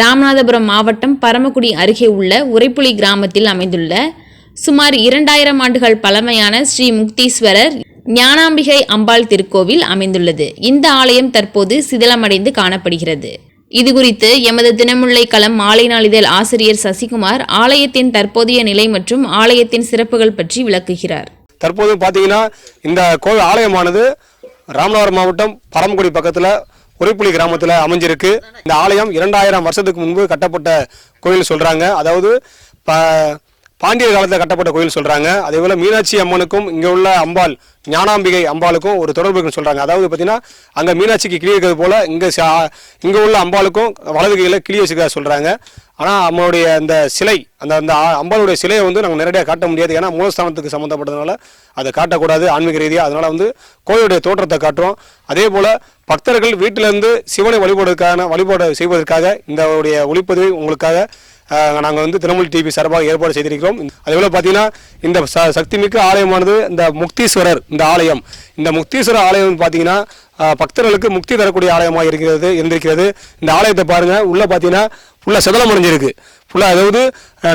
ராமநாதபுரம் மாவட்டம் பரமக்குடி அருகே உள்ள உறைப்புலி கிராமத்தில் அமைந்துள்ள சுமார் இரண்டாயிரம் ஆண்டுகள் பழமையான ஸ்ரீ முக்தீஸ்வரர் ஞானாம்பிகை அம்பாள் திருக்கோவில் அமைந்துள்ளது. இந்த ஆலயம் தற்போது சிதிலமடைந்து காணப்படுகிறது. இது குறித்து எமது தினமுல்லை களம் மாலை நாளிதழ் ஆசிரியர் சசிகுமார் ஆலயத்தின் தற்போதைய நிலை மற்றும் ஆலயத்தின் சிறப்புகள் பற்றி விளக்குகிறார். தற்போது பார்த்தீங்கன்னா இந்த கோவில் ஆலயமானது ராமநாதபுரம் மாவட்டம் பரமக்குடி பக்கத்தில் உரைப்புலி கிராமத்தில் அமைஞ்சிருக்கு. இந்த ஆலயம் இரண்டாயிரம் வருஷத்துக்கு முன்பு கட்டப்பட்ட கோயில் சொல்கிறாங்க அதாவது ப பாண்டியர் காலத்தில் கட்டப்பட்ட கோயில் சொல்கிறாங்க அதே போல் மீனாட்சி அம்மனுக்கும் இங்கே உள்ள அம்பாள் ஞானாம்பிகை அம்பாளுக்கும் ஒரு தொடர்பு இருக்குன்னு சொல்கிறாங்க அதாவது பார்த்தீங்கன்னா அங்கே மீனாட்சிக்கு கிளி இருக்கிறது போல் இங்கே இங்கே உள்ள அம்பாளுக்கும் வலது கையில் கிளி வச்சுக்கிறதா சொல்கிறாங்க ஆனால் நம்மளுடைய அந்த சிலை அந்த அந்த அம்பாளுடைய சிலையை வந்து நாங்கள் நேரடியாக காட்ட முடியாது. ஏன்னா மூலஸ்தானத்துக்கு சம்மந்தப்பட்டதுனால அதை காட்டக்கூடாது ஆன்மீக ரீதியாக அதனால் வந்து கோயிலுடைய தோற்றத்தை காட்டுறோம். அதே போல் பக்தர்கள் வீட்டிலிருந்து சிவனை வழிபடுவதற்கான வழிபாடு செய்வதற்காக இந்த உடைய ஒளிப்பதிவை உங்களுக்காக நாங்கள் வந்து தினமொழி டிவி சார்பாக ஏற்பாடு செய்திருக்கிறோம். அதே போல் பார்த்தீங்கன்னா இந்த ச சக்திமிக்க ஆலயமானது இந்த முக்தீஸ்வரர் இந்த ஆலயம். இந்த முக்தீஸ்வரர் ஆலயம் பார்த்தீங்கன்னா பக்தர்களுக்கு முக்தி தரக்கூடிய ஆலயமாக இருக்கிறது இருந்திருக்கிறது. இந்த ஆலயத்தை பாருங்கள் உள்ளே பார்த்தீங்கன்னா ஃபுல்லாக சிதலம் அடைஞ்சிருக்கு ஃபுல்லாக அதாவது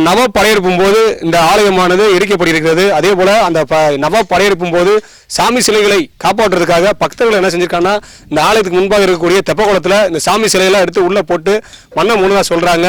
நவ படையெடுப்பும் போது இந்த ஆலயமானது எரிக்கப்பட்டிருக்கிறது. அதே போல் அந்த ப நவ படையெடுப்பும் போது சாமி சிலைகளை காப்பாற்றுறதுக்காக பக்தர்கள் என்ன செஞ்சிருக்காங்கன்னா இந்த ஆலயத்துக்கு முன்பாக இருக்கக்கூடிய தெப்பகுளத்தில் இந்த சாமி சிலையெல்லாம் எடுத்து உள்ளே போட்டு மண்ணை மூணுதா சொல்கிறாங்க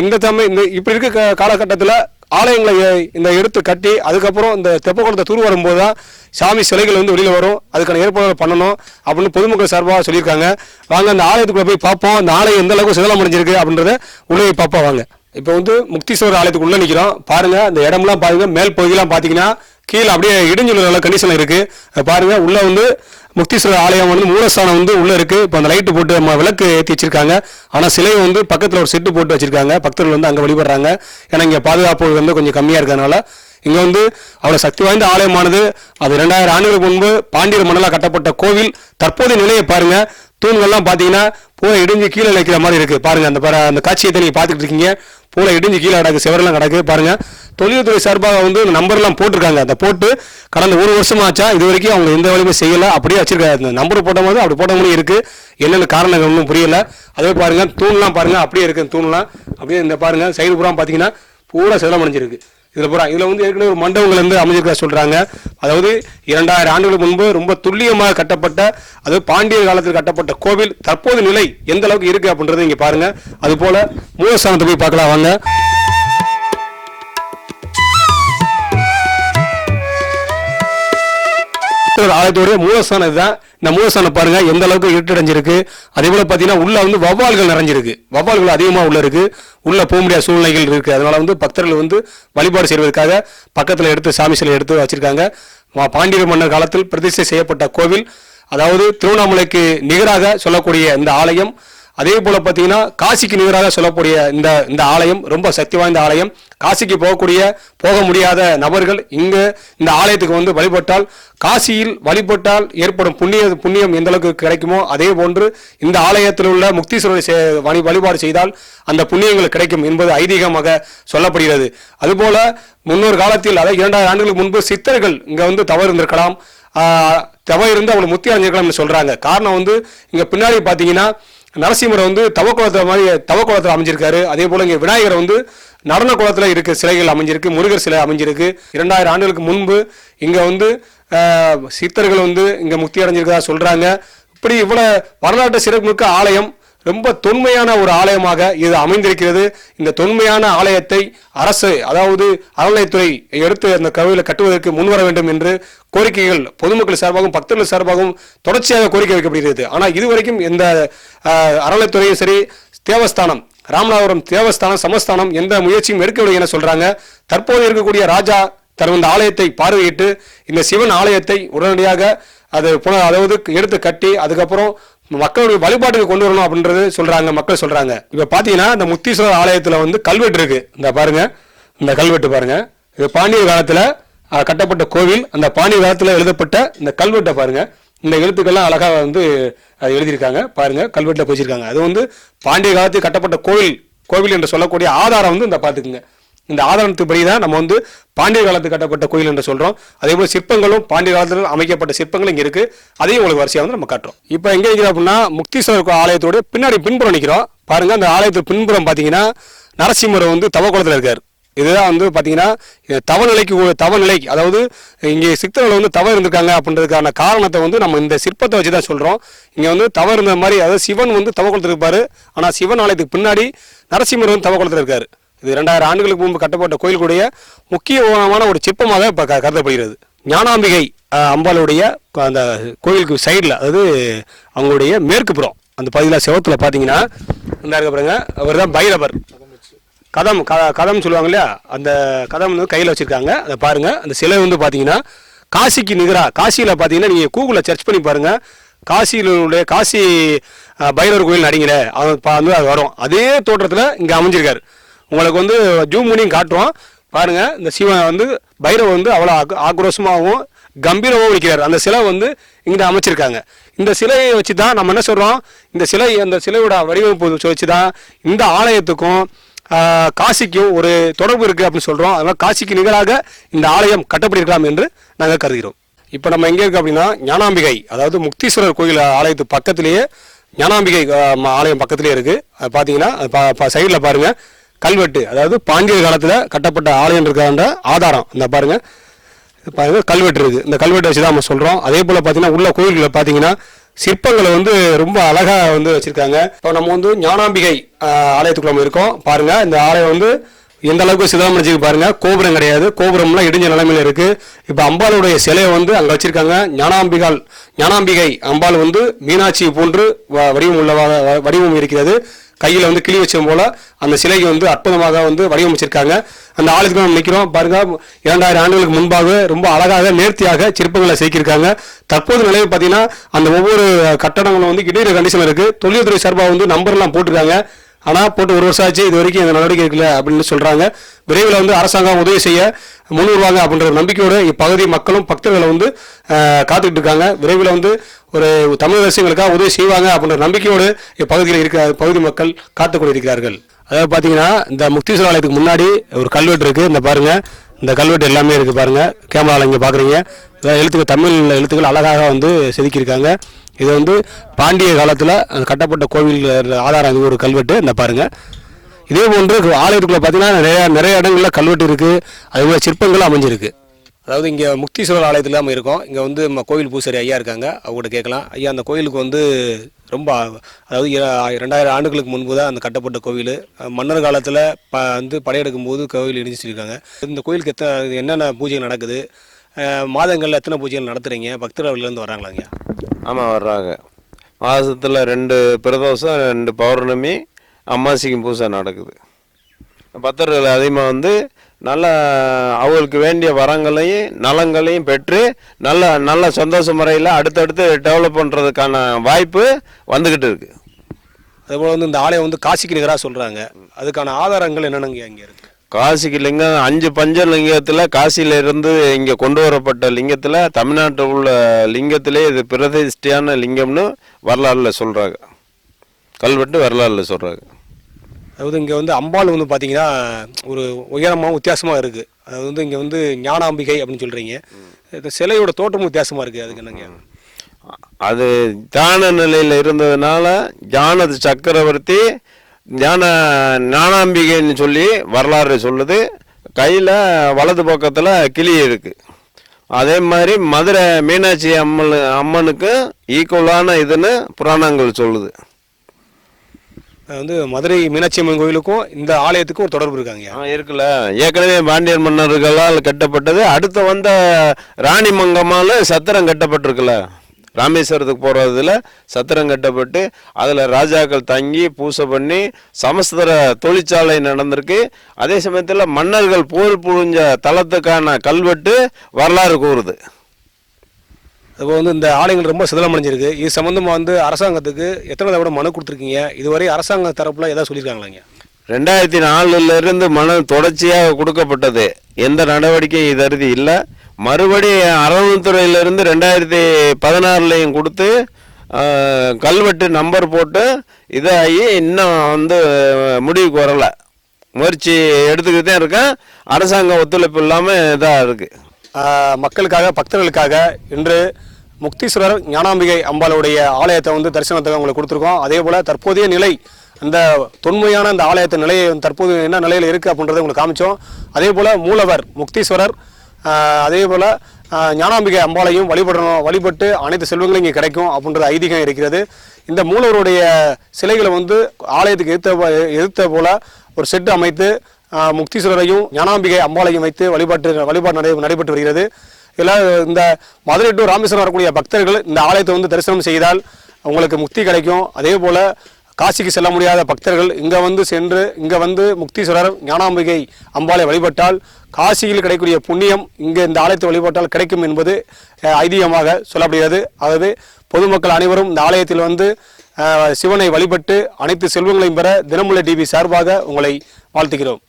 இந்த தமிழ் இந்த இப்படி இருக்க காலகட்டத்தில் ஆலயங்களை இந்த எடுத்து கட்டி அதுக்கப்புறம் இந்த தெப்பக்குளத்தை தூர் வரும்போது தான் சாமி சிலைகள் வந்து வெளியில் வரும். அதுக்கான ஏற்பாடுகள் பண்ணணும் அப்படின்னு பொதுமக்கள் சார்பாக சொல்லியிருக்காங்க. வாங்க அந்த ஆலயத்துக்குள்ளே போய் பார்ப்போம். அந்த ஆலயம் எந்த அளவுக்கு சிதலம் அடைஞ்சிருக்கு அப்படின்றத உள்ளே பார்ப்போம். வாங்க. இப்போ வந்து முக்தீஸ்வரர் ஆலயத்துக்கு உள்ள நிற்கிறோம் பாருங்க இந்த இடம்லாம் பாருங்க. மேல் பகுதியெல்லாம் பார்த்தீங்கன்னா கீழே அப்படியே இடிஞ்சுள்ள கண்டிஷன் இருக்கு. அது பாருங்க உள்ள வந்து முக்தீஸ்வரர் ஆலயம் வந்து மூலஸ்தானம் வந்து உள்ள இருக்கு. இப்போ அந்த லைட்டு போட்டு நம்ம விளக்கு ஏற்றி வச்சிருக்காங்க. ஆனால் சிலை வந்து பக்கத்தில் ஒரு செட்டு போட்டு வச்சிருக்காங்க. பக்தர்கள் வந்து அங்கே வழிபடுறாங்க. ஏன்னா இங்கே பாதுகாப்பு வந்து கொஞ்சம் கம்மியாக இருக்கிறதுனால இங்கே வந்து அவ்வளோ சக்தி வாய்ந்த ஆலயமானது. அது ரெண்டாயிரம் ஆண்டுகளுக்கு முன்பு பாண்டியர் மன்னலாக கட்டப்பட்ட கோவில். தற்போதைய நிலையை பாருங்க. தூண்கள்லாம் பார்த்தீங்கன்னா பூரா இடிஞ்சு கீழே நிற்கிற மாதிரி இருக்கு. பாருங்கள் அந்த பாரு- அந்த காட்சியத்தை நீங்கள் பார்த்துட்டு இருக்கீங்க. பூரா இடிஞ்சு கீழே கிடக்கு சிவரெல்லாம் கிடக்கு. பாருங்க தொழில்துறை சார்பாக வந்து நம்பர்லாம் போட்டிருக்காங்க. அதை போட்டு கடந்த ஒரு வருஷம் ஆச்சா இது வரைக்கும் அவங்க எந்த வேலையுமே செய்யல. அப்படியே வச்சிருக்காரு அந்த நம்பர் போட்ட போது அப்படி போட்ட முடியும் இருக்கு. என்னென்ன காரணங்கள் ஒன்றும் புரியல. அதே பாருங்க தூண்லாம் பாருங்க அப்படியே இருக்கு தூண்லாம். அப்படியே இந்த பாருங்க சைடு பூரா பார்த்தீங்கன்னா பூரா சேதம் அடைஞ்சிருக்கு இதுல போகிறாங்க இதில் வந்து ஏற்கனவே ஒரு மண்டபங்கள் வந்து அமைஞ்சிருக்கா சொல்றாங்க. அதாவது இரண்டாயிரம் ஆண்டுகளுக்கு முன்பு ரொம்ப துல்லியமாக கட்டப்பட்ட அதாவது பாண்டியர் காலத்தில் கட்டப்பட்ட கோவில் தற்போது நிலை எந்த அளவுக்கு இருக்கு அப்படின்றத இங்கே பாருங்க. அது போல மூலஸ்தானத்தை போய் பார்க்கலாம் வாங்க. கிறிஸ்தவர் ஆலயத்தோடைய மூலஸ்தானம் இதுதான். இந்த மூலஸ்தானம் பாருங்க எந்த அளவுக்கு இருட்டடைஞ்சிருக்கு. அதே போல பார்த்தீங்கன்னா உள்ள வந்து வவ்வால்கள் நிறைஞ்சிருக்கு. வவ்வால்கள் அதிகமாக உள்ள இருக்கு. உள்ள போக முடியாத சூழ்நிலைகள் இருக்கு. அதனால வந்து பக்தர்கள் வந்து வழிபாடு செய்வதற்காக பக்கத்தில் எடுத்து சாமி சிலை எடுத்து வச்சிருக்காங்க. பாண்டிய பாண்டியர் மன்னர் காலத்தில் பிரதிஷ்டை செய்யப்பட்ட கோவில். அதாவது திருவண்ணாமலைக்கு நிகராக சொல்லக்கூடிய இந்த ஆலயம். அதே போல பார்த்தீங்கன்னா காசிக்கு நிகராக சொல்லக்கூடிய இந்த இந்த ஆலயம் ரொம்ப சக்தி வாய்ந்த ஆலயம். காசிக்கு போகக்கூடிய போக முடியாத நபர்கள் இங்கு இந்த ஆலயத்துக்கு வந்து வழிபட்டால் காசியில் வழிபட்டால் ஏற்படும் புண்ணிய புண்ணியம் எந்த அளவுக்கு கிடைக்குமோ அதே போன்று இந்த ஆலயத்தில் உள்ள முக்தீஸ்வரரை வழி வழிபாடு செய்தால் அந்த புண்ணியங்கள் கிடைக்கும் என்பது ஐதீகமாக சொல்லப்படுகிறது. அதுபோல முன்னொரு காலத்தில் அதாவது இரண்டாயிரம் ஆண்டுகளுக்கு முன்பு சித்தர்கள் இங்கே வந்து தவறு இருந்திருக்கலாம் தவறு இருந்து அவங்களை முத்தி அடைஞ்சிருக்கலாம்னு சொல்றாங்க. காரணம் வந்து இங்கே பின்னாடி பார்த்தீங்கன்னா நரசிம்மரை வந்து தவக்குளத்துல மாதிரி தவக்குளத்தில் அமைஞ்சிருக்காரு. அதே போல் இங்கே விநாயகர் வந்து நடன குளத்தில் இருக்க சிலைகள் அமைஞ்சிருக்கு முருகர் சிலை அமைஞ்சிருக்கு. இரண்டாயிரம் ஆண்டுகளுக்கு முன்பு இங்கே வந்து சித்தர்கள் வந்து இங்கே முக்தி அடைஞ்சிருக்கதா சொல்கிறாங்க இப்படி இவ்வளோ வரலாற்று சிறப்புமிக்க ஆலயம் ரொம்ப தொன்மையான ஒரு ஆலயமாக இது அமைந்திருக்கிறது. இந்த தொன்மையான ஆலயத்தை அரசு அதாவது அறநிலைத்துறை எடுத்து அந்த கோவிலை கட்டுவதற்கு முன்வர வேண்டும் என்று கோரிக்கைகள் பொதுமக்கள் சார்பாகவும் பக்தர்கள் சார்பாகவும் தொடர்ச்சியாக கோரிக்கை வைக்கப்படுகிறது. ஆனால் இதுவரைக்கும் இந்த அறநிலைத்துறையும் சரி தேவஸ்தானம் ராமநாதபுரம் தேவஸ்தானம் சமஸ்தானம் எந்த முயற்சியும் எடுக்கவில்லை என சொல்றாங்க. தற்போது இருக்கக்கூடிய ராஜா தனது இந்த ஆலயத்தை பார்வையிட்டு இந்த சிவன் ஆலயத்தை உடனடியாக அது புன அதாவது எடுத்து கட்டி அதுக்கப்புறம் மக்களுடைய வழிபாட்டுக்கு கொண்டு வரணும் அப்படின்றது சொல்றாங்க மக்கள் சொல்றாங்க. இப்போ பார்த்தீங்கன்னா இந்த முத்தீஸ்வரர் ஆலயத்தில் வந்து கல்வெட்டு இருக்கு. இந்த பாருங்க இந்த கல்வெட்டு பாருங்க. இது பாண்டியர் காலத்தில் கட்டப்பட்ட கோவில் அந்த பாண்டிய காலத்தில் எழுதப்பட்ட இந்த கல்வெட்டை பாருங்க. இந்த எழுத்துக்கள்லாம் அழகாக வந்து அது எழுதியிருக்காங்க. பாருங்க கல்வெட்டில் போச்சிருக்காங்க அது வந்து பாண்டிய காலத்தில் கட்டப்பட்ட கோவில் கோவில் என்று சொல்லக்கூடிய ஆதாரம் வந்து இந்த பார்த்துக்குங்க இந்த ஆதாரத்துப்படி தான் நம்ம வந்து பாண்டிய காலத்து கட்டப்பட்ட கோயில் என்று சொல்கிறோம் அதே போல் சிற்பங்களும் பாண்டிய காலத்தில் அமைக்கப்பட்ட சிற்பங்களும் இங்கே இருக்குது அதையும் உங்களுக்கு வரிசையாக வந்து நம்ம காட்டுறோம். இப்போ எங்கே நிற்கிறோம் அப்படின்னா முக்தீஸ்வரர் கோ- ஆலயத்தோட பின்னாடி பின்புறம் நிற்கிறோம் பாருங்கள் அந்த ஆலயத்துக்கு பின்புறம் பார்த்தீங்கன்னா நரசிம்மர் வந்து தவக்குளத்தில் இருக்கார். இதுதான் வந்து பார்த்தீங்கன்னா இது தவநிலைக்கு தவநிலை. அதாவது இங்கே சித்தர்கள் வந்து தவ இருந்திருக்காங்க அப்படின்றதுக்கான காரணத்தை வந்து நம்ம இந்த சிற்பத்தை வச்சு தான் சொல்கிறோம் இங்கே வந்து தவ இருந்த மாதிரி அதாவது சிவன் வந்து தவக்குளத்தில் இருப்பார். ஆனால் சிவன் ஆலயத்துக்கு பின்னாடி நரசிம்மர் வந்து தவக்குளத்தில் இருக்கார். இது ரெண்டாயிரம் ஆண்டுகளுக்கு முன்பு கட்டப்பட்ட கோயிலுடைய முக்கியமான ஒரு சிற்பமாக இப்போ க- கருதப்படுகிறது. ஞானாம்பிகை அம்பாளுடைய அந்த கோயிலுக்கு சைடில் அதாவது அவங்களுடைய மேற்கு புறம் அந்த பகுதியில் செவத்தில் பார்த்தீங்கன்னா இந்த இருக்க பாருங்க அவர் தான் பைரவர். கதம் க கதம் சொல்லுவாங்க இல்லையா? அந்த கதம் வந்து கையில் வச்சுருக்காங்க. அதை பாருங்கள் அந்த சிலை வந்து பார்த்தீங்கன்னா காசிக்கு நிகராக காசியில் பார்த்தீங்கன்னா நீங்கள் கூகுளில் சர்ச் பண்ணி பாருங்கள் காசியிலுடைய காசி பைரவர் கோயில் நடிங்கிற அவன் வந்து அது வரும். அதே தோற்றத்தில் இங்கே அமைஞ்சிருக்காரு. உங்களுக்கு வந்து ஜூம் பண்ணியும் காட்டுவோம் பாருங்கள் இந்த சிவன் வந்து பைரவர் வந்து அவ்வளோ ஆக்- ஆக்ரோஷமாகவும் கம்பீரமாகவும் இருக்கிறார். அந்த சிலை வந்து இங்கே அமைச்சிருக்காங்க. இந்த சிலையை வச்சு தான் நம்ம என்ன சொல்கிறோம் இந்த சிலை அந்த சிலையோட வடிவமைப்பு வச்சு தான் இந்த ஆலயத்துக்கும் காசிக்கும் ஒரு தொடர்பு இருக்குது அப்படின்னு சொல்கிறோம் அதனால் காசிக்கு நிகராக இந்த ஆலயம் கட்டப்பட்டிருக்கலாம் என்று நாங்கள் கருதுகிறோம். இப்போ நம்ம எங்கே இருக்கோம் அப்படின்னா ஞானாம்பிகை அதாவது முக்தீஸ்வரர் கோயில் ஆலயத்து பக்கத்திலேயே ஞானாம்பிகை ஆலயம் பக்கத்திலே இருக்குது அது பார்த்தீங்கன்னா சைடில் பாருங்கள் கல்வெட்டு அதாவது பாண்டியர் காலத்தில் கட்டப்பட்ட ஆலயம் இருக்கான்ற ஆதாரம். இந்த பாருங்கள் பாருங்கள் கல்வெட்டு இருக்குது இந்த கல்வெட்டை வச்சு தான் நம்ம சொல்கிறோம் அதே போல் பார்த்தீங்கன்னா உள்ள கோயில்களில் பார்த்தீங்கன்னா சிற்பங்களை வந்து ரொம்ப அழகாக வந்து வச்சுருக்காங்க. இப்போ நம்ம வந்து ஞானாம்பிகை ஆலயத்துக்குள்ள நம்ம இருக்கோம். பாருங்கள் இந்த ஆலயம் வந்து எந்த அளவுக்கு சிதாமணிச்சுக்கு பாருங்க கோபுரம் கிடையாது. கோபுரம்லாம் இடிஞ்ச நிலைமையில இருக்கு. இப்போ அம்பாளுடைய சிலையை வந்து அங்கே வச்சிருக்காங்க. ஞானாம்பிகால் ஞானாம்பிகை அம்பாள் வந்து மீனாட்சி போன்று வ- வடிவம் உள்ள வ- வடிவம் இருக்கிறது. கையில் வந்து கிளி வச்சது போல அந்த சிலைக்கு வந்து அற்புதமாக வந்து வடிவமைச்சிருக்காங்க. அந்த ஆளுக்கு நம்ம நிற்கிறோம் பாருங்க இரண்டாயிரம் ஆண்டுகளுக்கு முன்பாக ரொம்ப அழகாக நேர்த்தியாக சிற்பங்களை சேர்க்கிருக்காங்க தற்போது நிலையில் பார்த்தீங்கன்னா அந்த ஒவ்வொரு கட்டடங்களும் வந்து இடையிற கண்டிஷன் இருக்கு. தொழில்துறை சார்பாக வந்து நம்பர்லாம் போட்டிருக்காங்க. ஆனால் போட்டு ஒரு வருஷம் ஆச்சு இது வரைக்கும் இந்த நடவடிக்கை இருக்குல்ல அப்படின்னு சொல்கிறாங்க விரைவில் வந்து அரசாங்கம் உதவி செய்ய முன்வருவாங்க அப்படின்ற நம்பிக்கையோடு இப்பகுதி மக்களும் பக்தர்களை வந்து காத்துக்கிட்டு இருக்காங்க. விரைவில் வந்து ஒரு தமிழ் அரசுகளுக்காக உதவி செய்வாங்க அப்படின்ற நம்பிக்கையோடு இப்பகுதியில் இருக்க பகுதி மக்கள் காத்துக்கொண்டிருக்கிறார்கள் அதாவது பார்த்தீங்கன்னா இந்த முக்தீஸ்வர ஆலயத்துக்கு முன்னாடி ஒரு கல்வெட்டு இருக்குது இந்த பாருங்கள் இந்த கல்வெட்டு எல்லாமே இருக்குது பாருங்கள் கேமராவில் இங்கே பார்க்குறீங்க எழுத்துக்கள் தமிழ் எழுத்துக்கள் அழகாக வந்து செதுக்கியிருக்காங்க. இது வந்து பாண்டிய காலத்தில் கட்டப்பட்ட கோவில் ஆதாரம் இது ஒரு கல்வெட்டு இந்த பாருங்கள் இதே போன்று ஆலயத்துக்குள்ள பார்த்தீங்கன்னா நிறைய நிறைய இடங்களில் கல்வெட்டு இருக்குது அது போல சிற்பங்கள் அமைஞ்சிருக்கு. அதாவது இங்கே முக்தீஸ்வரர் ஆலயத்தில் நம்ம இருக்கோம். இங்கே வந்து நம்ம கோவில் பூசாரி ஐயா இருக்காங்க. அவங்ககிட்ட கேட்கலாம். ஐயா அந்த கோயிலுக்கு வந்து ரொம்ப அதாவது ரெண்டாயிரம் ஆண்டுகளுக்கு முன்பு தான் அந்த கட்டப்பட்ட கோவில். மன்னர் காலத்தில் ப வந்து படையெடுக்கும் போது கோவில் இருந்துச்சிருக்காங்க இந்த கோயிலுக்கு எத்தனை என்னென்ன பூஜை நடக்குது? மாதங்களில் எத்தனை பூஜைகள் நடத்துகிறீங்க பக்தர்கள்லேருந்து வராங்களா ஐயா ஆமாம் வர்றாங்க. மாதத்தில் ரெண்டு பிரதோஷம் ரெண்டு பௌர்ணமி அமாவாசைக்கும் பூசை நடக்குது. பக்தர்கள் அதிகமாக வந்து நல்ல அவங்களுக்கு வேண்டிய வரங்களையும் நலங்களையும் பெற்று நல்ல நல்ல சந்தோஷ முறையில் அடுத்தடுத்து டெவலப் பண்ணுறதுக்கான வாய்ப்பு வந்துக்கிட்டு இருக்குது அதுபோல் வந்து இந்த ஆலயம் வந்து காசிக்கு நிகராக சொல்கிறாங்க அதுக்கான ஆதாரங்கள் என்னென்னங்க இங்கே இருக்குது காசிக்கு லிங்கம் அஞ்சு பஞ்ச லிங்கத்தில் காசியில இருந்து இங்கே கொண்டு வரப்பட்ட லிங்கத்தில் தமிழ்நாட்டில் உள்ள லிங்கத்திலே இது பிரதிஷ்டையான லிங்கம்னு வரலாறுல சொல்கிறாங்க கல்வெட்டு வரலாறுல சொல்கிறாங்க அதாவது இங்கே வந்து அம்பாள் வந்து பார்த்தீங்கன்னா ஒரு உயரமாக வித்தியாசமாக இருக்குது அதாவது வந்து இங்கே வந்து ஞானாம்பிகை அப்படின்னு சொல்கிறீங்க இந்த சிலையோட தோற்றமும் வித்தியாசமாக இருக்குது அதுக்கு என்னங்க? அது தியான நிலையில் இருந்ததுனால ஞான சக்கரவர்த்தி ஞான ஞானாம்பிகைன்னு சொல்லி வரலாறு சொல்லுது. கையில் வலது பக்கத்தில் கிளி இருக்கு. அதே மாதிரி மதுரை மீனாட்சி அம்மன் அம்மனுக்கு ஈக்குவலான இதுன்னு புராணங்கள் சொல்லுது. அது வந்து மதுரை மீனாட்சி அம்மன் கோயிலுக்கும் இந்த ஆலயத்துக்கும் ஒரு தொடர்பு இருக்காங்க. இருக்குல்ல. ஏற்கனவே பாண்டியர் மன்னர்களால் கட்டப்பட்டது. அடுத்து வந்த ராணி மங்கம்மால சத்திரம் கட்டப்பட்டிருக்குல்ல. ராமேஸ்வரத்துக்கு போகிறதுல சத்திரம் கட்டப்பட்டு அதில் ராஜாக்கள் தங்கி பூசை பண்ணி சமஸ்தர தொழிற்சாலை நடந்திருக்கு. அதே சமயத்தில் மன்னர்கள் போர் புரிஞ்ச தளத்துக்கான கல்வெட்டு வரலாறு கூறுது. அதுபோல் வந்து இந்த ஆலயங்கள் ரொம்ப சிதலமடைஞ்சிருக்கு இது சம்மந்தமாக வந்து அரசாங்கத்துக்கு எத்தனை தடவை மனு கொடுத்துருக்கீங்க? இதுவரை அரசாங்க தரப்புல ஏதாவது சொல்லியிருக்காங்களாங்க ரெண்டாயிரத்தி நாலுல இருந்து மனு தொடர்ச்சியாக கொடுக்கப்பட்டது. எந்த நடவடிக்கையும் இதறுதி இல்லை. மறுபடி அறநிலைத்துறையிலிருந்து ரெண்டாயிரத்தி பதினாறுலையும் கொடுத்து கல்வெட்டு நம்பர் போட்டு இதாகி இன்னும் வந்து முடிவுக்கு வரலை. முயற்சி எடுத்துக்கிட்டு தான் இருக்கேன். அரசாங்க ஒத்துழைப்பு இல்லாமல் இதாக இருக்குது மக்களுக்காக பக்தர்களுக்காக இன்று முக்தீஸ்வரர் ஞானாம்பிகை அம்பாளுடைய ஆலயத்தை வந்து தரிசனத்துக்கு உங்களுக்கு கொடுத்துருக்கோம். அதே போல் தற்போதைய நிலை அந்த தொன்மையான அந்த ஆலயத்தின் நிலையை தற்போது என்ன நிலையில் இருக்குது அப்படின்றத உங்களுக்கு காமிச்சோம். அதே போல் மூலவர் முக்தீஸ்வரர் அதே போல் ஞானாம்பிகை அம்பாளையும் வழிபடணும் வழிபட்டு அனைத்து செல்வங்களும் இங்கே கிடைக்கும் அப்படின்ற ஐதீகம் இருக்கிறது. இந்த மூலவருடைய சிலைகளை வந்து ஆலயத்துக்கு எதிர்த்த போ- எதிர்த்த போல் ஒரு செட்டு அமைத்து முக்தீஸ்வரரையும் ஞானாம்பிகை அம்பாளையும் வைத்து வழிபாட்டு வழிபாடு நடை நடைபெற்று வருகிறது. இதில் இந்த மதுரை டு ராமேஸ்வரம் வரக்கூடிய பக்தர்கள் இந்த ஆலயத்தை வந்து தரிசனம் செய்தால் உங்களுக்கு முக்தி கிடைக்கும். அதே போல் காசிக்கு செல்ல முடியாத பக்தர்கள் இங்கே வந்து சென்று இங்கே வந்து முக்தீஸ்வரர் ஞானாம்பிகை அம்பாளை வழிபட்டால் காசியில் கிடைக்கக்கூடிய புண்ணியம் இங்கே இந்த ஆலயத்தை வழிபட்டால் கிடைக்கும் என்பது ஐதீகமாக சொல்லப்படுகிறது. அதாவது பொதுமக்கள் அனைவரும் இந்த ஆலயத்தில் வந்து சிவனை வழிபட்டு அனைத்து செல்வங்களையும் பெற தினமுள்ள டிவி சார்பாக உங்களை வாழ்த்துகிறோம்.